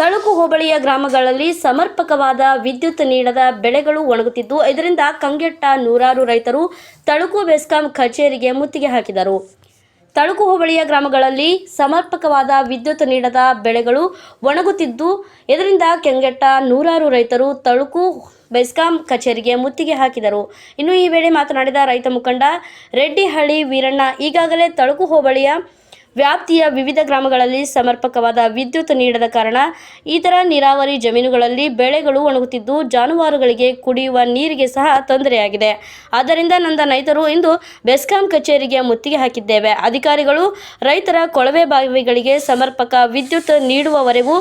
ತಳುಕು ಹೋಬಳಿಯ ಗ್ರಾಮಗಳಲ್ಲಿ ಸಮರ್ಪಕವಾದ ವಿದ್ಯುತ್ ನೀಡದ ಬೆಳೆಗಳು ಒಣಗುತ್ತಿದ್ದು, ಇದರಿಂದ ಕಂಗೆಟ್ಟ ನೂರಾರು ರೈತರು ತಳುಕು ಬೆಸ್ಕಾಂ ಕಚೇರಿಗೆ ಮುತ್ತಿಗೆ ಹಾಕಿದರು. ತಳುಕು ಹೋಬಳಿಯ ಗ್ರಾಮಗಳಲ್ಲಿ ಸಮರ್ಪಕವಾದ ವಿದ್ಯುತ್ ನೀಡದ ಬೆಳೆಗಳು ಒಣಗುತ್ತಿದ್ದು, ಇದರಿಂದ ಕೆಂಗೆಟ್ಟ ನೂರಾರು ರೈತರು ತಳುಕು ಬೆಸ್ಕಾಂ ಕಚೇರಿಗೆ ಮುತ್ತಿಗೆ ಹಾಕಿದರು. ಇನ್ನು ಈ ವೇಳೆ ಮಾತನಾಡಿದ ರೈತ ಮುಖಂಡ ರೆಡ್ಡಿಹಳ್ಳಿ ವೀರಣ್ಣ, ಈಗಾಗಲೇ ತಳುಕು ಹೋಬಳಿಯ ವ್ಯಾಪ್ತಿಯ ವಿವಿಧ ಗ್ರಾಮಗಳಲ್ಲಿ ಸಮರ್ಪಕವಾದ ವಿದ್ಯುತ್ ನೀಡದ ಕಾರಣ ಇತರ ನೀರಾವರಿ ಜಮೀನುಗಳಲ್ಲಿ ಬೆಳೆಗಳು ಒಣಗುತ್ತಿದ್ದು ಜಾನುವಾರುಗಳಿಗೆ ಕುಡಿಯುವ ನೀರಿಗೆ ಸಹ ತೊಂದರೆಯಾಗಿದೆ. ಆದ್ದರಿಂದ ನಂದ ರೈತರು ಇಂದು ಬೆಸ್ಕಾಂ ಕಚೇರಿಗೆ ಮುತ್ತಿಗೆ ಹಾಕಿದ್ದೇವೆ. ಅಧಿಕಾರಿಗಳು ರೈತರ ಕೊಳವೆ ಬಾವಿಗಳಿಗೆ ಸಮರ್ಪಕ ವಿದ್ಯುತ್ ನೀಡುವವರೆಗೂ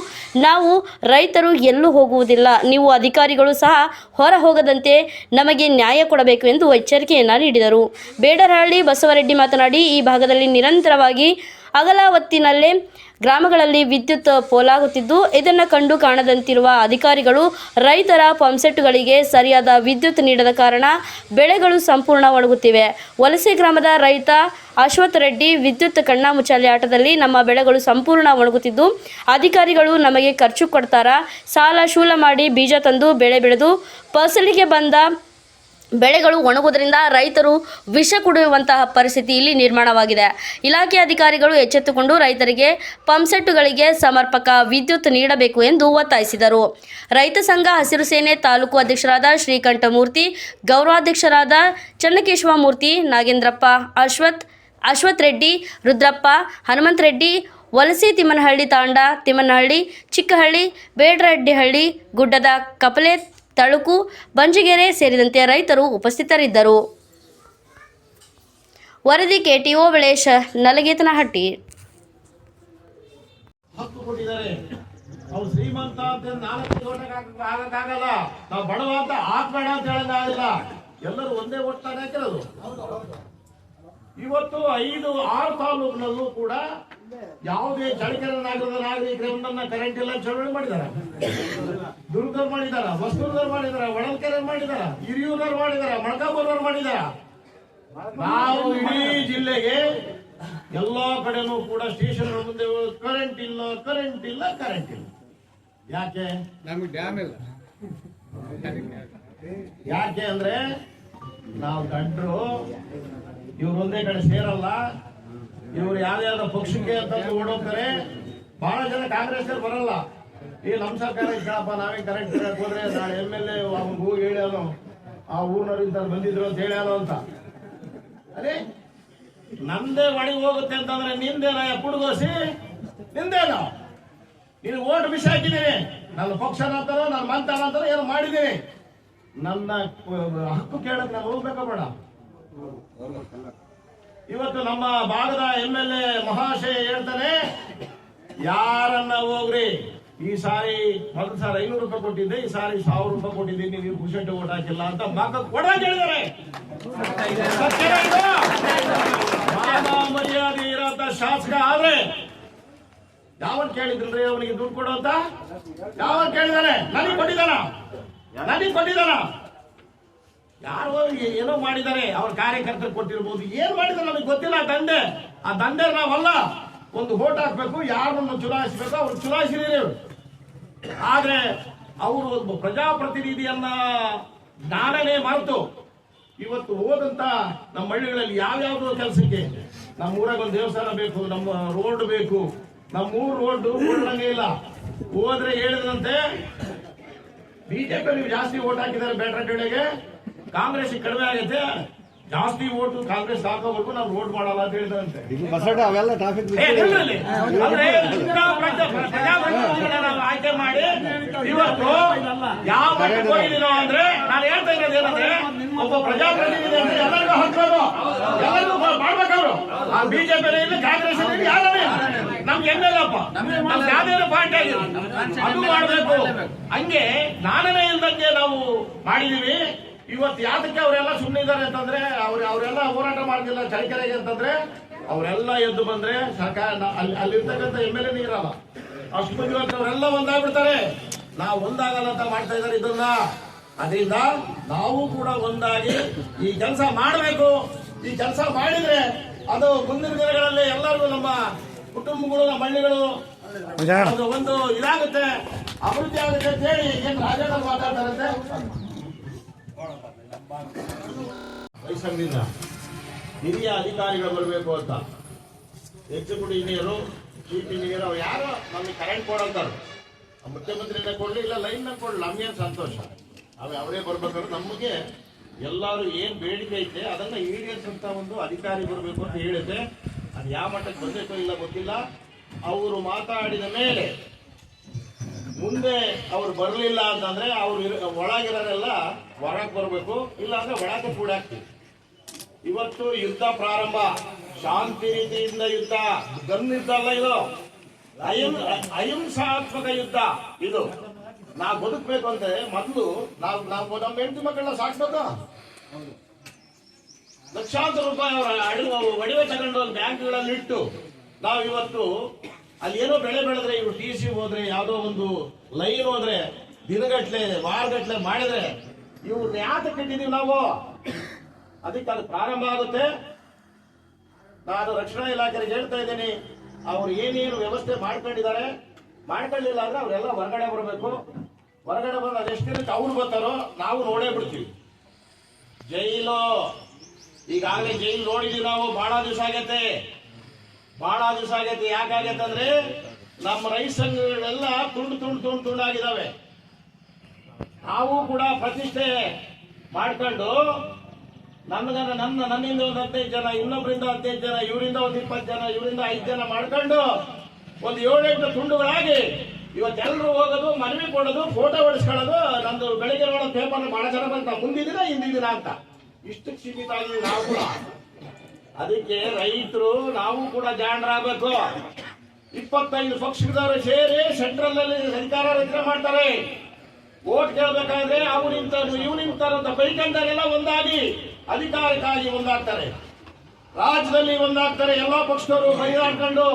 ನಾವು ರೈತರು ಎಲ್ಲೂ ಹೋಗುವುದಿಲ್ಲ. ನೀವು ಅಧಿಕಾರಿಗಳು ಸಹ ಹೊರ ಹೋಗದಂತೆ ನಮಗೆ ನ್ಯಾಯ ಕೊಡಬೇಕು ಎಂದು ಎಚ್ಚರಿಕೆಯನ್ನು ನೀಡಿದರು. ಬೇಡರಹಳ್ಳಿ ಬಸವರೆಡ್ಡಿ ಮಾತನಾಡಿ, ಈ ಭಾಗದಲ್ಲಿ ನಿರಂತರವಾಗಿ ಅಗಲಾವತ್ತಿನಲ್ಲೇ ಗ್ರಾಮಗಳಲ್ಲಿ ವಿದ್ಯುತ್ ಪೋಲಾಗುತ್ತಿದ್ದು, ಇದನ್ನು ಕಂಡು ಕಾಣದಂತಿರುವ ಅಧಿಕಾರಿಗಳು ರೈತರ ಪಂಪ್ಸೆಟ್ಗಳಿಗೆ ಸರಿಯಾದ ವಿದ್ಯುತ್ ನೀಡದ ಕಾರಣ ಬೆಳೆಗಳು ಸಂಪೂರ್ಣ ಒಣಗುತ್ತಿವೆ. ವಲಸೆ ಗ್ರಾಮದ ರೈತ ಅಶ್ವಥ್ ರೆಡ್ಡಿ ವಿದ್ಯುತ್ ಕಣ್ಣಾಮುಚ್ಚಾಲೆ ಆಟದಲ್ಲಿ ನಮ್ಮ ಬೆಳೆಗಳು ಸಂಪೂರ್ಣ ಒಣಗುತ್ತಿದ್ದು, ಅಧಿಕಾರಿಗಳು ನಮಗೆ ಖರ್ಚು ಕೊಡ್ತಾರಾ, ಸಾಲ ಶೂಲ ಮಾಡಿ ಬೀಜ ತಂದು ಬೆಳೆ ಬೆಳೆದು, ಫಸಲಿಗೆ ಬಂದ ಬೆಳೆಗಳು ಒಣಗುವುದರಿಂದ ರೈತರು ವಿಷ ಕುಡಿಯುವಂತಹ ಪರಿಸ್ಥಿತಿ ಇಲ್ಲಿ ನಿರ್ಮಾಣವಾಗಿದೆ. ಇಲಾಖೆ ಅಧಿಕಾರಿಗಳು ಎಚ್ಚೆತ್ತುಕೊಂಡು ರೈತರಿಗೆ ಪಂಪ್ಸೆಟ್ಟುಗಳಿಗೆ ಸಮರ್ಪಕ ವಿದ್ಯುತ್ ನೀಡಬೇಕು ಎಂದು ಒತ್ತಾಯಿಸಿದರು. ರೈತ ಸಂಘ ಹಸಿರು ಸೇನೆ ತಾಲೂಕು ಅಧ್ಯಕ್ಷರಾದ ಶ್ರೀಕಂಠಮೂರ್ತಿ ಗೌರವಾಧ್ಯಕ್ಷರಾದ ಚನ್ನಕೇಶವ ಮೂರ್ತಿ ನಾಗೇಂದ್ರಪ್ಪ, ಅಶ್ವಥ್ ಅಶ್ವಥ್ ರೆಡ್ಡಿ, ರುದ್ರಪ್ಪ, ಹನುಮಂತ ರೆಡ್ಡಿ, ವಲಸೆ ತಿಮ್ಮನಹಳ್ಳಿ ತಾಂಡ, ತಿಮ್ಮನಹಳ್ಳಿ, ಚಿಕ್ಕಹಳ್ಳಿ, ಬೇಡರೆಡ್ಡಿಹಳ್ಳಿ, ಗುಡ್ಡದ ಕಪಲೆ ತಳುಕು ಬಂಜಿಗೆರೆ ಸೇರಿದಂತೆ ರೈತರು ಉಪಸ್ಥಿತರಿದ್ದರು. ವರದಿ ಕೆಟಿಒ ಬೆಳೇಶ ನಲಗೇತನಹಟ್ಟಿ. ಶ್ರೀಮಂತ ಎಲ್ಲರೂ ಒಂದೇ ಇವತ್ತು ಐದು ಆರು ತಾಲೂಕಿನಲ್ಲೂ ಕೂಡ ಯಾವುದೇ ಚಳಕೆರೆ ನಗರದ ನಾಗರಿಕರನ್ನ ಕರೆಂಟ್ ಇಲ್ಲ ಚಳವಳಿ ಮಾಡಿದಾರ. ದುರ್ಗದವ್ರು ಮಾಡಿದಾರ ಹೊಸದುರ್ಗದವ್ರು ಮಾಡಿದಾರ ಹೊಳಲ್ಕೆರೆ ಮಾಡಿದಾರ ಹಿರಿಯೂರವ್ರು ಮಾಡಿದಾರ ಮೊಳಕಾಪುರವ್ರು ಮಾಡಿದಾರ. ನಾವು ಇಡೀ ಜಿಲ್ಲೆಗೆ ಎಲ್ಲಾ ಕಡೆನೂ ಕೂಡ ಸ್ಟೇಷನ್ ಮುಂದೆ ಕರೆಂಟ್ ಇಲ್ಲ ಕರೆಂಟ್ ಇಲ್ಲ ಕರೆಂಟ್ ಇಲ್ಲ. ಯಾಕೆ? ನಮಗೆ ಡ್ಯಾಮ್ ಇಲ್ಲ. ಯಾಕೆ ಅಂದ್ರೆ ನಾವು ಗಂಡರು ಇವ್ರು ಒಂದೇ ಕಡೆ ಸೇರಲ್ಲ. ಇವ್ರು ಯಾವ್ದಾದ್ರು ಪಕ್ಷಕ್ಕೆ ಅಂತ ಓಡೋಗ್ತಾರೆ ಬಹಳ ಜನ ಕಾಂಗ್ರೆಸ್ ಬರಲ್ಲ. ಈ ನಮ್ಮ ಸರ್ಕಾರ ನಾವೇ ಕರೆಕ್ಟ್ ಹೋದ್ರೆ ನಾಳೆ ಎಂ ಎಲ್ ಎ ಆ ಊರ್ನವ್ರಿಂದ ಬಂದಿದ್ರು ಅಂತ ಹೇಳ್ಯಾನು ಅಂತ. ಅದೇ ನಮ್ದೇ ಒಳಗೆ ಹೋಗುತ್ತೆ ಅಂತಂದ್ರೆ ನಿಂದೇನ ಪುಡುಗೋಸಿ ನಿಂದೇನ ನೀನು ಓಟ್ ಮಿಸ್ ಹಾಕಿದ್ದೀನಿ ನನ್ನ ಪಕ್ಷ ಅಂತಾರೋ ನನ್ನ ಮಂತನ ಅಂತಾರೋ ಏನು ಮಾಡಿದ್ದೀನಿ ನನ್ನ ಹಕ್ಕು ಕೇಳಕ್ ನಾನು ಹೋಗ್ಬೇಕ ಬೇಡ. ಇವತ್ತು ನಮ್ಮ ಭಾಗದ ಎಂ ಎಲ್ ಎ ಮಹಾಶಯ ಹೇಳ್ತಾನೆ, ಯಾರನ್ನ ಹೋಗ್ರಿ? ಈ ಸಾರಿ ಮೊದಲ ಸಾರಿ ಐನೂರು ರೂಪಾಯಿ ಕೊಟ್ಟಿದ್ದೆ, ಈ ಸಾರಿ ಸಾವಿರ ರೂಪಾಯಿ ಕೊಟ್ಟಿದ್ದೀನಿ, ನೀವು ಪುಷಂಟ್ ಓಟ್ ಹಾಕಿಲ್ಲ ಅಂತ ಮಗ ಕೊಡ? ಮಾನ ಮರ್ಯಾದೆ ಇರೋಂತ ಶಾಸಕ ಆದ್ರೆ, ಯಾವನ್ ಕೇಳಿದ್ರಿ ಅವನಿಗೆ ದುಡ್ಡು ಕೊಡು ಅಂತ ಯಾವನ್ ಕೇಳಿದಾನೆ? ನನಗೆ ಕೊಟ್ಟಿದ್ದಾನ? ನನಗೆ ಕೊಟ್ಟಿದ್ದಾನ? ಯಾರೋ ಏನೋ ಮಾಡಿದ್ದಾರೆ, ಅವ್ರ ಕಾರ್ಯಕರ್ತರು ಕೊಟ್ಟಿರ್ಬೋದು. ಏನ್ ಮಾಡಿದಾರೆ ನಮಗೆ ಗೊತ್ತಿಲ್ಲ ದಂಧೆ ಆ ದಂಧೆ ನಾವಲ್ಲ. ಒಂದು ಓಟ್ ಹಾಕ್ಬೇಕು, ಯಾರನ್ನು ಚುನಾಯಿಸಬೇಕು, ಅವ್ರು ಚುನಾಯಿಸಿದೀರಿ. ಆದ್ರೆ ಅವರು ಒಬ್ಬ ಪ್ರಜಾಪ್ರತಿನಿಧಿಯನ್ನ ಜ್ಞಾನನೇ ಮರೆತು ಇವತ್ತು ಹೋದಂತ ನಮ್ಮ ಹಳ್ಳಿಗಳಲ್ಲಿ ಯಾವ್ಯಾವ್ದೋ ಕೆಲಸಕ್ಕೆ. ನಮ್ಮ ಊರಾಗ ಒಂದು ದೇವಸ್ಥಾನ ಬೇಕು, ನಮ್ಮ ರೋಡ್ ಬೇಕು. ನಮ್ಮ ಊರ್ ರೋಡ್ ಓಡಂಗೆ ಇಲ್ಲ. ಹೋದ್ರೆ ಹೇಳಿದಂತೆ ಬಿಜೆಪಿ ನೀವು ಜಾಸ್ತಿ ಓಟ್ ಹಾಕಿದ್ದಾರೆ ಬೇಟ್ರಹಳ್ಳಿಗೆ ಕಾಂಗ್ರೆಸ್ ಕಡಿಮೆ ಆಗೈತೆ ಜಾಸ್ತಿ ಓಟು ಕಾಂಗ್ರೆಸ್ ಹಾಕೋಬೇಕು ನಾವು ರೋಡ್ ಮಾಡಲ್ಲ ಅಂತ ಹೇಳಿದಂತೆ ಬಸಡ ಅವೆಲ್ಲ ಟ್ರಾಫಿಕ್ ಆಯ್ಕೆ ಮಾಡಿ ಇವತ್ತು ಯಾವ ಹೋಗಿದ್ದೀನೋ ಅಂದ್ರೆ ನಾನು ಹೇಳ್ತಾ ಇರೋದು ಏನಂದ್ರೆ ಒಬ್ಬ ಪ್ರಜಾಪ್ರತಿನಿಧಿ ಅಂದ್ರೆ ಎಲ್ಲರಿಗೂ ಹಾಕೋದು ಎಲ್ಲರಿಗೂ ಮಾಡ್ಬೇಕವ್ರು. ಆ ಬಿಜೆಪಿ ಇರಲಿ ಕಾಂಗ್ರೆಸ್ ಇರಲಿ ಯಾರೇ ನಮ್ಗೆ ಹೆಂಗಲ್ಲಪ್ಪ ಯಾವ್ದೇನು ಪಾಯಿಂಟ್ ನಮ್ಗೆ ಯಾವ್ದಾದ್ರು ಪಾರ್ಟಿ ಆಗಿಲ್ಲ ಅದು ಮಾಡ್ಬೇಕು. ಹಂಗೆ ನಾನೇ ಇಲ್ದಂಗೆ ನಾವು ಮಾಡಿದೀವಿ. ಇವತ್ತು ಯಾತಕ್ಕೆ ಅವರೆಲ್ಲ ಸುಮ್ಮನೆ ಇದ್ದಾರೆ ಅಂತಂದ್ರೆ ಅವ್ರ ಅವರೆಲ್ಲ ಹೋರಾಟ ಮಾಡ್ತಿಲ್ಲ ಚಳಿಕೆರೆಗೆ ಅಂತಂದ್ರೆ ಅವರೆಲ್ಲ ಎದ್ದು ಬಂದ್ರೆ ಸರ್ಕಾರ ಅಲ್ಲಿ ಅಲ್ಲಿರ್ತಕ್ಕಂಥ ಎಂ ಎಲ್ ಎ ಇರಲ್ಲ. ಅಷ್ಟು ಮಂದಿ ಇವತ್ತು ಅವರೆಲ್ಲ ಒಂದಾಗ್ಬಿಡ್ತಾರೆ. ನಾವು ಒಂದಾಗಲ್ಲ ಅಂತ ಮಾಡ್ತಾ ಇದ್ದಾರೆ ಇದನ್ನ. ಅದರಿಂದ ನಾವು ಕೂಡ ಒಂದಾಗಿ ಈ ಕೆಲಸ ಮಾಡಬೇಕು. ಈ ಕೆಲಸ ಮಾಡಿದ್ರೆ ಅದು ಮುಂದಿನ ದಿನಗಳಲ್ಲಿ ಎಲ್ಲರಿಗೂ ನಮ್ಮ ಕುಟುಂಬಗಳು ನಮ್ಮ ಹಳ್ಳಿಗಳು ಒಂದು ಇದಾಗುತ್ತೆ. ಅಭಿವೃದ್ಧಿ ಆಗುತ್ತೆ ಅಂತ ಹೇಳಿ ಏನು ರಾಜೇಂದ್ರ ಮಾತಾಡ್ತಾರಂತೆ ವಯಸ್ಸಂಗಿಂದ ಹಿರಿಯ ಅಧಿಕಾರಿಗಳು ಬರಬೇಕು ಅಂತ. ಎಕ್ಸಿಕ್ಯೂಟಿವ್ ಇಂಜಿನಿಯರು ಚೀಫ್ ಇಂಜಿನಿಯರ್ ಅವ್ರು ಯಾರೋ ನಮಗೆ ಕರೆಂಟ್ ಕೊಡಂತಾರೆ ಮುಖ್ಯಮಂತ್ರಿನೇ ಕೊಡಲಿ, ಇಲ್ಲ ಲೈನ್ ಕೊಡಲಿ ನಮ್ಗೇನು ಸಂತೋಷ? ಅವು ಅವರೇ ಬರ್ಬೇಕಾದ್ರೆ ನಮಗೆ ಎಲ್ಲರೂ ಏನು ಬೇಡಿಕೆ ಐತೆ, ಅದನ್ನ ಈಡೇರಿಸಂತ ಒಂದು ಅಧಿಕಾರಿ ಬರಬೇಕು ಅಂತ ಹೇಳಿದೆ ಅದು ಯಾವ ಮಟ್ಟಕ್ಕೆ ಬಂದೈತೋ ಇಲ್ಲ ಗೊತ್ತಿಲ್ಲ. ಅವರು ಮಾತಾಡಿದ ಮೇಲೆ ಮುಂದೆ ಅವ್ರು ಬರಲಿಲ್ಲ ಅಂತಂದ್ರೆ ಅವ್ರು ಒಳಗಿರೋರೆಲ್ಲ ಹೊರಗೆ ಬರಬೇಕು ಇಲ್ಲ ಅಂದ್ರೆ ಒಳಗೆ ಕೂಡ ಇವತ್ತು ಯುದ್ಧ ಪ್ರಾರಂಭ, ಶಾಂತಿ ರೀತಿಯಿಂದ ಯುದ್ಧ, ಗನ್ ಯುದ್ಧ ಅಲ್ಲ ಇದು. ಅಹಿಂ ಅಹಿಂಸಾತ್ಮಕ ಯುದ್ಧ ಇದು. ನಾವು ಬದುಕಬೇಕು ಅಂದ್ರೆ ಮೊದಲು ನಾವು ನಾವು ನಮ್ಮ ಹೆಂಡತಿ ಮಕ್ಕಳನ್ನ ಸಾಕ್ಬೇಕು? ಲಕ್ಷಾಂತರ ರೂಪಾಯಿ ಅವರ ಅಡಿ ಒಡವೆ ತಗೊಂಡು ಬ್ಯಾಂಕ್ಗಳಲ್ಲಿ ಇಟ್ಟು ನಾವು ಇವತ್ತು ಅಲ್ಲಿ ಏನೋ ಬೆಳೆ ಬೆಳೆದ್ರೆ ಇವು ಟಿ ಸಿ ಹೋದ್ರೆ ಯಾವುದೋ ಒಂದು ಲೈನ್ ಹೋದ್ರೆ ದಿನಗಟ್ಲೆ, ವಾರಗಟ್ಲೆ ಮಾಡಿದ್ರೆ ಇವ್ರನ್ನ ಯಾತಕ್ಕೆ ಕಟ್ಟಿದೀವಿ ನಾವು? ಅದಕ್ಕೆ ಅದು ಪ್ರಾರಂಭ ಆಗುತ್ತೆ. ನಾನು ರಕ್ಷಣಾ ಇಲಾಖೆಗೆ ಹೇಳ್ತಾ ಇದ್ದೀನಿ, ಅವ್ರು ಏನೇನು ವ್ಯವಸ್ಥೆ ಮಾಡ್ಕೊಂಡಿದ್ದಾರೆ, ಮಾಡ್ಕೊಳ್ಳಿಲ್ಲ ಅಂದ್ರೆ ಅವರೆಲ್ಲ ಹೊರಗಡೆ ಬರಬೇಕು. ಹೊರಗಡೆ ಬಂದು ಅದೆಷ್ಟಿರುತ್ತೆ ಅವ್ರು ಬರ್ತಾರೋ, ನಾವು ನೋಡೇ ಬಿಡ್ತೀವಿ. ಜೈಲು. ಈಗಾಗಲೇ ಜೈಲು ನೋಡಿದೀವಿ ನಾವು ಬಹಳ ದಿವಸ ಆಗೈತೆ ಬಹಳ ದಿವಸ ಆಗೈತಿ ಯಾಕಾಗೈತೆ ಅಂದ್ರೆ ನಮ್ಮ ರೈತ ಸಂಘಗಳೆಲ್ಲ ತುಂಡು ತುಂಡು ತುಂಡು ತುಂಡಾಗಿದ್ದಾವೆ ನಾವು ಕೂಡ ಪ್ರತಿಷ್ಠೆ ಮಾಡ್ಕೊಂಡು ನನ್ಗ ನನ್ನ ನನ್ನಿಂದ ಒಂದು ಹದಿನೈದು ಜನ ಇನ್ನೊಬ್ಬರಿಂದ ಹದಿನೈದು ಜನ, ಇವರಿಂದ ಒಂದು ಇಪ್ಪತ್ತು ಜನ, ಇವರಿಂದ ಐದು ಜನ ಮಾಡ್ಕೊಂಡು ಒಂದು ಏಳೆಂಟು ತುಂಡುಗಳಾಗಿ ಇವತ್ತೆಲ್ಲರೂ ಹೋಗೋದು, ಮನವಿ ಕೊಡೋದು ಫೋಟೋ ಹೊಡಿಸ್ಕೊಳ್ಳೋದು. ನಂದು ಬೆಳಿಗ್ಗೆ ಪೇಪರ್ ಬಹಳ ಜನ ಬಂತ ಮುಂದಿದ್ದೀರಾ ಹಿಂದಿದ್ದೀರಾ ಅಂತ. ಇಷ್ಟಕ್ಕೆ ಸೀಮಿತ ಆಗಿದ್ದೀವಿ ನಾವು ಕೂಡ ಅದಕ್ಕೆ ರೈತರು, ನಾವು ಕೂಡ ಜಾಣರಾಗಬೇಕು. ಇಪ್ಪತ್ತೈದು ಪಕ್ಷದವರು ಸೇರಿ ಸೆಂಟ್ರಲ್ ಅಲ್ಲಿ ಸರ್ಕಾರ ರಚನೆ ಮಾಡ್ತಾರೆ. ಓಟ್ ಕೇಳಬೇಕಾದ್ರೆ ಅವ್ರು ನಿಂತರು ಇವ್ ನಿಂತಾರಂತ ಬೈಕಂಡರೆಲ್ಲ ಒಂದಾಗಿ, ಅಧಿಕಾರಕ್ಕಾಗಿ ಒಂದಾಗ್ತಾರೆ. ರಾಜ್ಯದಲ್ಲಿ ಒಂದಾಗ್ತಾರೆ, ಎಲ್ಲಾ ಪಕ್ಷದವರು ಬೈದಾಡ್ಕೊಂಡು.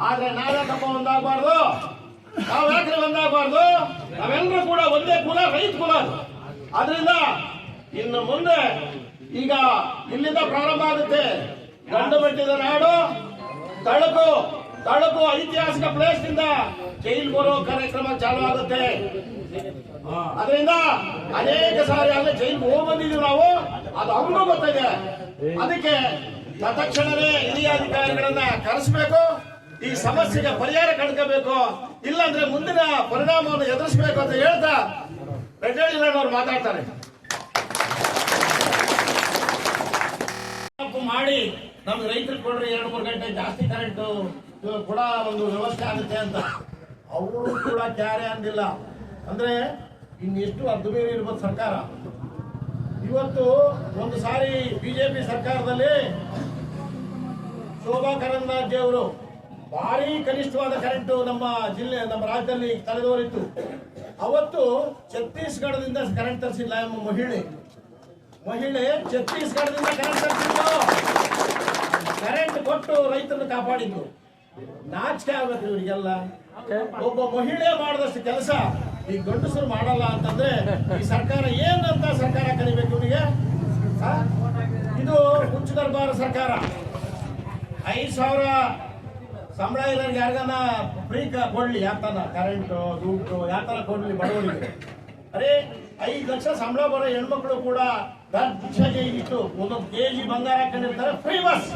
ಆದ್ರೆ ನಾವ್ಯಾಕಪ್ಪ ಒಂದಾಗಬಾರ್ದು. ನಾವ್ ಯಾಕ್ರೆ ಒಂದಾಗಬಾರ್ದು? ನಾವೆಲ್ಲರೂ ಕೂಡ ಒಂದೇ ಕುಲ, ರೈತ ಕುಲ. ಅದರಿಂದ ಇನ್ನು ಮುಂದೆ ಈಗ ಇಲ್ಲಿಂದ ಪ್ರಾರಂಭ ಆಗುತ್ತೆ. ಗಂಡು ಮೆಟ್ಟಿದ ನಾಡು, ತಳಕು ತಳಕು ಐತಿಹಾಸಿಕ ಪ್ಲೇಸ್ನಿಂದ ಜೈಲ್ ಬರೋ ಕಾರ್ಯಕ್ರಮ ಚಾಲು ಆಗುತ್ತೆ. ಅದರಿಂದ ಅನೇಕ ಸಾರಿ ಅಲ್ಲಿ ಜೈಲ್ ಹೋಗಿ ಬಂದಿದ್ದೀವಿ ನಾವು. ಅದು ಅವ್ರಿಗೂ ಗೊತ್ತಿದೆ ಅದಕ್ಕೆ ತಕ್ಷಣವೇ ಹಿರಿಯ ಅಧಿಕಾರಿಗಳನ್ನ ಕರೆಸಬೇಕು. ಈ ಸಮಸ್ಯೆಗೆ ಪರಿಹಾರ ಕಂಡ್ಕೋಬೇಕು. ಇಲ್ಲಾಂದ್ರೆ ಮುಂದಿನ ಪರಿಣಾಮವನ್ನು ಎದುರಿಸಬೇಕು ಅಂತ ಹೇಳ್ತಾ ರೆಡ್ಡಿ ಮಾತಾಡ್ತಾರೆ. ಮಾಡಿ ನಮ್ ರೈತರು ಕೊಡ್ರಿ ಎರಡು ಮೂರು ಗಂಟೆ ಜಾಸ್ತಿ ಕರೆಂಟ್ ಕೂಡ ಒಂದು ವ್ಯವಸ್ಥೆ ಆಗುತ್ತೆ ಅಂತ. ಅವರು ಕೂಡ ಕ್ಯಾರೆ ಅಂದಿಲ್ಲ. ಅಂದ್ರೆ ಇನ್ನೆಷ್ಟು ಅರ್ಧ ಬೇರೆ ಇರ್ಬೋದು ಸರ್ಕಾರ. ಇವತ್ತು ಒಂದು ಸಾರಿ ಬಿಜೆಪಿ ಸರ್ಕಾರದಲ್ಲಿ ಶೋಭಾ ಕರಂದ್ಲಾಜೆ ಅವರು ಭಾರಿ ಕನಿಷ್ಠವಾದ ಕರೆಂಟ್ ನಮ್ಮ ಜಿಲ್ಲೆ, ನಮ್ಮ ರಾಜ್ಯದಲ್ಲಿ ತಲೆದೋರಿತ್ತು. ಅವತ್ತು ಛತ್ತೀಸ್ಗಢದಿಂದ ಕರೆಂಟ್ ತರಿಸಿಲ್ಲ ಎಂಬ ಮಹಿಳೆ. ಮಹಿಳೆ ಛತ್ತೀಸ್ಗಢದಿಂದ ಕರೆಂಟ್ ತರಿಸಿದ್ದು ಕರೆಂಟ್ ಕೊಟ್ಟು ರೈತರನ್ನ ಕಾಪಾಡಿದ್ರು ನಾಚಿಕೆ ಆಗ್ಬೇಕು ಇವರಿಗೆಲ್ಲ ಒಬ್ಬ ಮಹಿಳೆ ಮಾಡಿದಷ್ಟು ಕೆಲಸ ಈ ಗಂಡಸರು ಮಾಡಲ್ಲ ಅಂತಂದ್ರೆ ಈ ಸರ್ಕಾರ ಏನಂತ ಸರ್ಕಾರ ಕರಿಬೇಕು ಇವರಿಗೆ ಇದು ಹುಚ್ಚು ದರ್ಬಾರ ಸರ್ಕಾರ. ಐದು ಸಾವಿರ ಸಂಬಳ ಇರೋರಿಗೆ ಯಾರಿಗಾನ ಫ್ರೀ ಕೊಡ್ಲಿ ಯಾತನ ಕರೆಂಟ್ ದುಡ್ಡು ಯಾತನ ಕೊಡ್ಲಿ ಬಡವರಿಗೆ? ಅರೆ ಐದು ಲಕ್ಷ ಸಂಬಳ ಬರೋ ಹೆಣ್ಮಕ್ಳು ಕೂಡ ಭಿಕ್ಷೆಗೆ ಇಟ್ಟು ಒಂದೊಂದು ಕೆಜಿ ಬಂಗಾರ ಹಾಕೊಂಡಿರ್ತಾರೆ ಫ್ರೀ ಬಸ್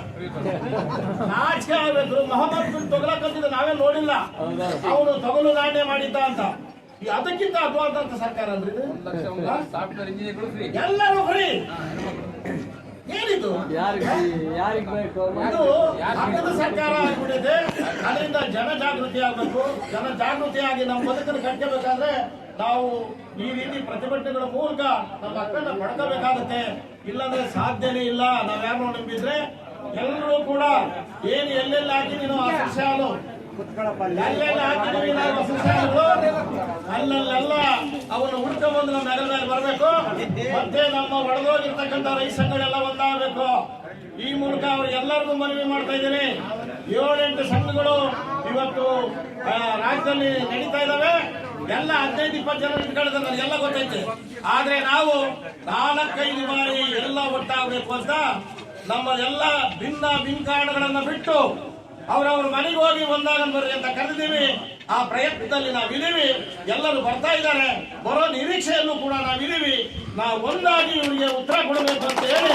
ನಾಚಿಕೆ ಆಗ್ಬೇಕು. ಮೊಹಮ್ಮದ್ ಬಿನ್ ತೊಗಲಕ್ಕಂತಿದ್ದ ನಾವೇ ನೋಡಿಲ್ಲ. ಅವನು ತಗೊಲು ನಾಣ್ಯ ಮಾಡಿದ್ದ ಅಂತ. ಈ ಅದಕ್ಕಿಂತ ಅದ್ವಾದಂತ ಅಂತ ಸರ್ಕಾರ ಅಂದ್ರೆ ಎಲ್ಲರೂ ಫ್ರೀ ಏನಿದು? ಯಾರಿಗೆ ಯಾರಿಗೆ ಬೇಕು? ಇದು ಸರ್ಕಾರ ಆಗ್ಬಿಟ್ಟಿದೆ. ಅದರಿಂದ ಜನ ಜಾಗೃತಿ ಆಗ್ಬೇಕು. ಜನ ಜಾಗೃತಿಯಾಗಿ ನಮ್ಮ ಬದುಕನ್ನು ಕಟ್ಟಬೇಕಾದ್ರೆ ನಾವು ಈ ರೀತಿ ಪ್ರತಿಭಟನೆಗಳ ಮೂಲಕ ನಮ್ಮ ಹಕ್ಕನ್ನ ಪಡ್ಕೋಬೇಕಾಗತ್ತೆ. ಇಲ್ಲಾಂದ್ರೆ ಸಾಧ್ಯನೇ ಇಲ್ಲ. ನಾವ್ ಯಾರು ನಂಬಿದ್ರೆ ಎಲ್ಲರೂ ಕೂಡ ಏನು ಎಲ್ಲೆಲ್ಲಿ ಹಾಕಿ ನೀನು ಹಾಲು ಎಲ್ಲೆಲ್ಲಿ ಹಾಕಿದೀವಿ ನಾವು ಹಾಲು ಅಲ್ಲಲ್ಲೆಲ್ಲ ಅವನ್ನ ಹುಡ್ಕೊಂಡ್ಬಂದು ನಮ್ಮ ನಗರದಲ್ಲಿ ಮೇಲೆ ಬರಬೇಕು. ಮತ್ತೆ ನಮ್ಮ ಒಡೆದೋಗಿರ್ತಕ್ಕಂಥ ರೈತ ಸಂಘಗಳೆಲ್ಲ ಒಂದಾಗಬೇಕು. ಈ ಮೂಲಕ ಅವರಿಗೆಲ್ಲರಿಗೂ ಮನವಿ ಮಾಡ್ತಾ ಇದ್ದೀನಿ. ಏಳೆಂಟು ಸಂಘಗಳು ಇವತ್ತು ರಾಜ್ಯದಲ್ಲಿ ನಡೀತಾ ಇದ್ದಾವೆ. ಎಲ್ಲ ಹದಿನೈದು, ಇಪ್ಪತ್ತು ಜನ ಇಟ್ಕೊಳ್ಳೋದು ನನಗೆಲ್ಲ ಗೊತ್ತೈತೆ. ಆದ್ರೆ ನಾವು ನಾಲ್ಕೈದು ಬಾರಿ ಎಲ್ಲ ಒಟ್ಟಾಗಬೇಕು ಅಂತ ನಮ್ಮ ಎಲ್ಲ ಭಿನ್ನ ಭಿನ್ನಾಣಗಳನ್ನ ಬಿಟ್ಟು ಅವರವ್ರ ಮನೆಗೆ ಹೋಗಿ ಬಂದಾಗ ಬರ್ರಿ ಅಂತ ಕರೆದಿದ್ದೀವಿ. ಆ ಪ್ರಯತ್ನದಲ್ಲಿ ನಾವಿದ್ದೀವಿ. ಎಲ್ಲರೂ ಬರ್ತಾ ಇದ್ದಾರೆ. ಬರೋ ನಿರೀಕ್ಷೆಯನ್ನು ಕೂಡ ನಾವಿದ್ದೀವಿ. ನಾವು ಒಂದಾಗಿ ಇವರಿಗೆ ಉತ್ತರ ಕೊಡಬೇಕು ಅಂತ ಹೇಳಿ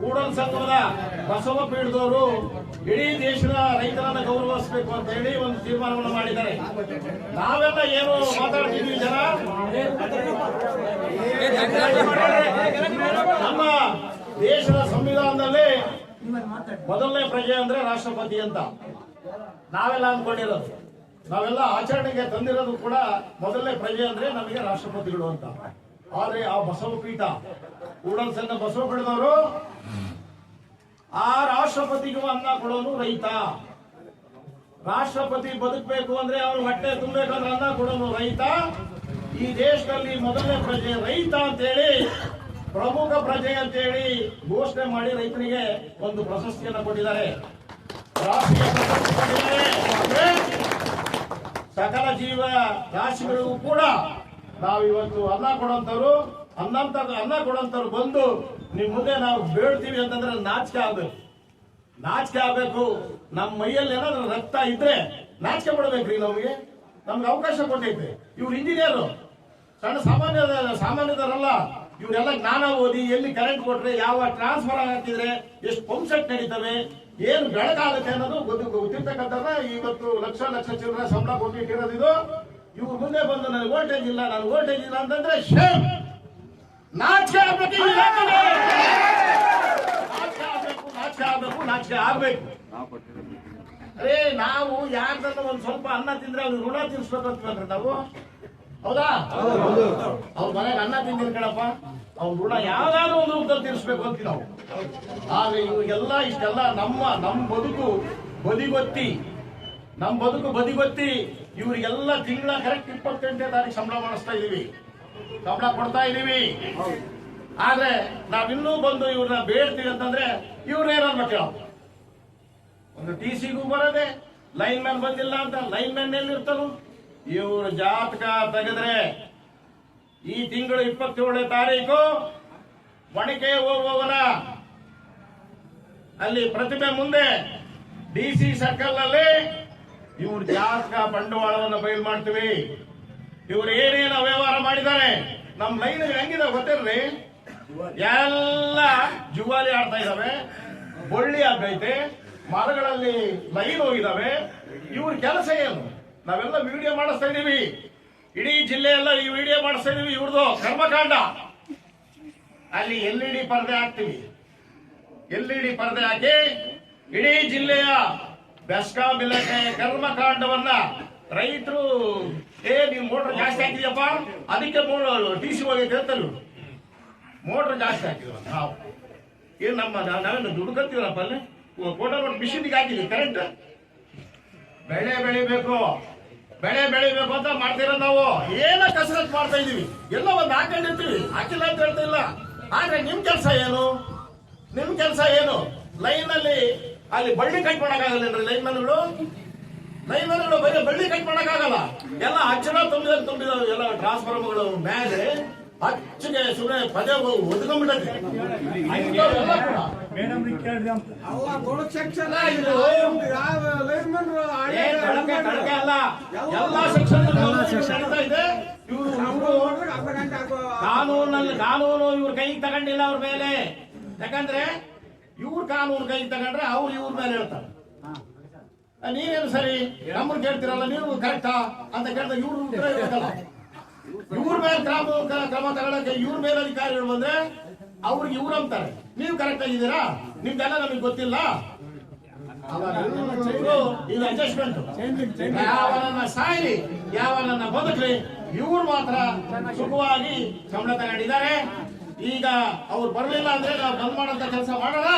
ಕೂಡಲ್ ಸಂಘದ ಬಸವ ಪೀಠದವರು ಇಡೀ ದೇಶದ ರೈತರನ್ನ ಗೌರವಿಸಬೇಕು ಅಂತ ಹೇಳಿ ಒಂದು ತೀರ್ಮಾನವನ್ನು ಮಾಡಿದ್ದಾರೆ. ನಾವೆಲ್ಲ ಏನು ಮಾತಾಡ್ತಿದ್ವಿ ಜನ? ನಮ್ಮ ದೇಶದ ಸಂವಿಧಾನದಲ್ಲಿ ಮೊದಲನೇ ಪ್ರಜೆ ಅಂದ್ರೆ ರಾಷ್ಟ್ರಪತಿ ಅಂತ. ನಾವೆಲ್ಲ ಅಂದ್ಕೊಂಡಿರೋದು. ನಾವೆಲ್ಲ ಆಚರಣೆಗೆ ತಂದಿರೋದು ಕೂಡ ಮೊದಲನೇ ಪ್ರಜೆ ಅಂದ್ರೆ ನಮಗೆ ರಾಷ್ಟ್ರಪತಿಗಳು ಅಂತ. ಆದ್ರೆ ಆ ಬಸವ ಪೀಠ ಕೂಡಲ್ ಸಣ್ಣ ಬಸವ ಪಡೆದವರು, ಆ ರಾಷ್ಟ್ರಪತಿಗೂ ಅನ್ನ ಕೊಡೋನು ರೈತ. ರಾಷ್ಟ್ರಪತಿ ಬದುಕಬೇಕು ಅಂದ್ರೆ ಅವ್ರು ಹೊಟ್ಟೆ ತುಂಬಬೇಕಂದ್ರೆ ಅನ್ನ ಕೊಡೋನು ರೈತ. ಈ ದೇಶದಲ್ಲಿ ಮೊದಲನೇ ಪ್ರಜೆ ರೈತ ಅಂತೇಳಿ, ಪ್ರಮುಖ ಪ್ರಜೆ ಅಂತೇಳಿ ಘೋಷಣೆ ಮಾಡಿ ರೈತನಿಗೆ ಒಂದು ಪ್ರಶಸ್ತಿಯನ್ನ ಕೊಟ್ಟಿದ್ದಾರೆ. ಕೊಟ್ಟಿದ್ದಾರೆ. ಸಕಲ ಜೀವ ರಾಶಿಗಳಿಗೂ ಕೂಡ ನಾವು ಇವತ್ತು ಅನ್ನ ಕೊಡೋಂಥವ್ರು, ಅನ್ನಂತ ಅನ್ನ ಕೊಡೋಂಥವ್ರು ಬಂದು ನಿಮ್ ಮುಂದೆ ನಾವು ಬೇಡ್ತೀವಿ ಅಂತಂದ್ರೆ ನಾಚಿಕೆ ಆಗ್ಬೇಕು. ನಾಚಿಕೆ ಆಗ್ಬೇಕು. ನಮ್ಮ ಮೈಯಲ್ಲಿ ಏನಾದ್ರು ರಕ್ತ ಇದ್ರೆ ನಾಚಿಕೆ ಪಡ್ಬೇಕ್ರಿ ನಮಗೆ. ನಮ್ಗೆ ಅವಕಾಶ ಕೊಟ್ಟೈತೆ. ಇವ್ರು ಇಂಜಿನಿಯರ್. ಸಣ್ಣ ಸಾಮಾನ್ಯ ಸಾಮಾನ್ಯದರಲ್ಲ ಇವರೆಲ್ಲ ಜ್ಞಾನ ಓದಿ ಎಲ್ಲಿ ಕರೆಂಟ್ ಕೊಟ್ರೆ, ಯಾವ ಟ್ರಾನ್ಸ್ಫರ್ ಹಾಕಿದ್ರೆ ಎಷ್ಟು ಪಂಪ್ ಸೆಟ್ ನಡೀತವೆ, ಏನು ಬೆಳಕಾಗುತ್ತೆ ಅನ್ನೋದು ಗೊತ್ತಿರ್ತಕ್ಕಂಥ ಇವತ್ತು ಲಕ್ಷ ಲಕ್ಷ ಚಿಲ್ಲರೆ ಸಂಬಳ ಕೊಟ್ಟಿಟ್ಟಿರೋದು ಇದು. ಇವ್ರ ಮುಂದೆ ಬಂದು ನನಗೆ ವೋಲ್ಟೇಜ್ ಇಲ್ಲ, ನಾನು ವೋಲ್ಟೇಜ್ ಇಲ್ಲ ಅಂತಂದ್ರೆ ಶೇಮ್ ಅರೇ, ನಾವು ಯಾರ್ದನ್ನ ಒಂದ್ ಸ್ವಲ್ಪ ಅನ್ನ ತಿಂದ್ರೆ ಅವ್ರಿಗೆ ಋಣ ತಿನ್ಸ್ಬೇಕು ಅಂತ ನಾವು ಹೌದಾ? ಅವ್ರ ಮನೆಗೆ ಅನ್ನ ತಿಂದಿರ್ ಕಣಪ್ಪ. ಅವ್ರ ಋಣ ಯಾವ್ದಾದ್ರು ಒಂದು ರೂಪದಲ್ಲಿ ತೀರಿಸ್ಬೇಕು ಅಂತೀವಿ ನಾವು. ಆದ್ರೆ ಇವಾಗೆಲ್ಲ ಇಷ್ಟೆಲ್ಲ ನಮ್ಮ ನಮ್ಮ ಬದುಕು ಬದಿಗೊತ್ತಿ ನಮ್ಮ ಬದುಕು ಬದಿಗೊತ್ತಿ ಇವ್ರಿಗೆಲ್ಲ ತಿಂಗಳ ಕರೆಕ್ಟ್ ಇಪ್ಪತ್ತೆಂಟನೇ ತಾರೀಕು ಸಂಬಳ ಮಾಡಿಸ್ತಾ ಇದೀವಿ. ಸಂಬಳ ಕೊಡ್ತಾ ಇದೀವಿ. ಆದ್ರೆ ನಾವಿನ್ನೂ ಬಂದು ಇವ್ರನ್ನ ಬೇಡ್ತೀವಿ ಅಂತಂದ್ರೆ ಇವ್ರನ್ನೇನನ್ಬೇಕು ಹೇಳೋ? ಒಂದು ಟಿ ಸಿಗೂ ಬರದೆ, ಲೈನ್ ಮ್ಯಾನ್ ಬಂದಿಲ್ಲ ಅಂತ ಲೈನ್ ಮ್ಯಾನ್ ಎಲ್ಲಿರ್ತಾನು? ಇವ್ರ ಜಾತಕ ತೆಗೆದ್ರೆ ಈ ತಿಂಗಳು ಇಪ್ಪತ್ತೇಳನೇ ತಾರೀಕು ಒಣಕೆ ಹೋಗುವವರ. ಅಲ್ಲಿ ಪ್ರತಿಭೆ ಮುಂದೆ ಡಿ ಸಿ ಸರ್ಕಲ್ನಲ್ಲಿ ಇವ್ರ ಜಾಸ್ಕ ಬಂಡವಾಳವನ್ನು ಬಯಲು ಮಾಡ್ತೀವಿ. ಇವ್ರು ಏನೇನು ಅವ್ಯವಹಾರ ಮಾಡಿದ್ದಾರೆ. ನಮ್ ಲೈನ್ ಹೆಂಗಿದೆ ಗೊತ್ತಿರ್ರಿ ಎಲ್ಲ ಜುವಾಲಿ ಆಡ್ತಾ ಇದಾವೆ. ಬಳ್ಳಿ ಆಗೈತೆ ಮರಗಳಲ್ಲಿ ಲೈನ್ ಹೋಗಿದಾವೆ. ಇವ್ರ ಕೆಲಸ ಏನು? ನಾವೆಲ್ಲ ವಿಡಿಯೋ ಮಾಡಿಸ್ತಾ ಇದೀವಿ. ಇಡೀ ಜಿಲ್ಲೆ ಎಲ್ಲ ಈ ವಿಡಿಯೋ ಮಾಡಿಸ್ತಾ ಇದೀವಿ. ಇವ್ರದ್ದು ಕರ್ಮಕಾಂಡ. ಅಲ್ಲಿ ಎಲ್ ಇ ಡಿ ಪರದೆ ಹಾಕ್ತೀವಿ. ಎಲ್ ಇ ಡಿ ಪರದೆ ಹಾಕಿ ಇಡೀ ಜಿಲ್ಲೆಯ ಬೆಸ್ಕಾಂ ಇಲಾಖೆ ಕರ್ಮಕಾಂಡವನ್ನ ರೈತರು, ಏ ನೀವು ಮೋಟರ್ ಜಾಸ್ತಿ ಹಾಕಿದ್ಯಪ್ಪ? ಅದಕ್ಕೆ ಟಿ ಸಿ ಹೋಗೈತೆ ಹೇಳ್ತಾರೆ. ಮೋಟರ್ ಜಾಸ್ತಿ ಹಾಕಿದ್ರು ನಾವು. ಏನ್ ನಮ್ಮ ನಾವೇನು ದುಡ್ಡು ಅಲ್ಲಿ? ಕೋಟ ಮೋಟರ್ ಮಿಷಿನ್ಗೆ ಹಾಕಿದ್ವಿ ಕರೆಂಟ್ ಬೆಳೆ ಬೆಳಿಬೇಕು. ಬೆಳೆ ಬೆಳಿಬೇಕು ಅಂತ ಮಾಡ್ತಿರೋ ನಾವು? ಏನ ಕಸರತ್ ಮಾಡ್ತಾ ಇದೀವಿ ಎಲ್ಲ ಒಂದು ಹಾಕೊಂಡಿರ್ತೀವಿ ಹಾಕಿಲ್ಲ ಅಂತ ಹೇಳ್ತಾ ಇಲ್ಲ. ಆದ್ರೆ ನಿಮ್ ಕೆಲಸ ಏನು? ನಿಮ್ ಕೆಲಸ ಏನು? ಲೈನ್ ಅಲ್ಲಿ ಅಲ್ಲಿ ಬಳ್ಳಿ ಕಟ್ ಮಾಡಕ್ಕಾಗಲ್ಲ ಲೈನ್ ಮ್ಯಾನ್ಗಳು ಲೈನ್ ಮ್ಯಾನ್ಗಳು ಬರೀ ಬಳ್ಳಿ ಕಟ್ ಮಾಡಕ್ಕಾಗಲ್ಲ. ಎಲ್ಲ ಅಚ್ಚರ ತುಂಬಿದ ತುಂಬಿದ ಎಲ್ಲ ಟ್ರಾನ್ಸ್ಫಾರ್ಮರ್ಗಳು ಮೇಲೆ ಅಚ್ಚಿಗೆ ಸುಮ್ಮನೆ ಪದೇ ಒದ್ಕೊಂಡ್ಬಿಟ್ಟೆ ಎಲ್ಲಾ ಸೆಕ್ಷನ್ ಇದೆ. ಇವರು ಕಾನೂನಲ್ಲಿ ಕಾನೂನು ಇವ್ರ ಕೈಗೆ ತಗೊಂಡಿಲ್ಲ ಅವ್ರ ಮೇಲೆ. ಯಾಕಂದ್ರೆ ಇವ್ರ ಕಾನೂನು ಕೈ ತಗೊಂಡ್ರೆ ಅವ್ರು ಇವ್ರ ಮೇಲೆ ಹೇಳ್ತಾರೆ. ನೀನೇನು ನೀವೇನು ಸರಿ? ನಮ್ಮ ಕೇಳ್ತಿರಲ್ಲ ನೀವು ಕರೆಕ್ಟಾ? ಅಂತ ಕೇಳಿದ ಇವ್ರ ಉತ್ತರ ಇರೋದಲ್ಲ ಇವ್ರ ಮೇಲೆ ಕ್ರಮ ಕ್ರಮ ತಗೊಳಕ್ಕೆ ಇವ್ರ ಮೇಲೆ ಅಧಿಕಾರಿಗಳು ಬಂದ್ರೆ ಅವ್ರಿಗೆ ಇವ್ರು ಅಂತಾರೆ. ನೀವು ಕರೆಕ್ಟ್ ಆಗಿದ್ದೀರಾ? ನಿಮ್ದೆಲ್ಲ ನಮಗೆ ಗೊತ್ತಿಲ್ಲ? ಯಾವ ಇದು ಅಡ್ಜಸ್ಟ್ಮೆಂಟ್ ಯಾವನನ್ನ ಸಾಯಿ ಯಾವನನ್ನ ಬದುಕಲಿ ಇವ್ರು ಮಾತ್ರ ಸುಖವಾಗಿ ಸಂಬಳ ತಗೊಂಡಿದ್ದಾರೆ. ಈಗ ಅವ್ರು ಬರಲಿಲ್ಲ ಅಂದ್ರೆ ನಾವು ಬಂದ್ ಮಾಡೋಂತ ಕೆಲಸ ಮಾಡೋಣ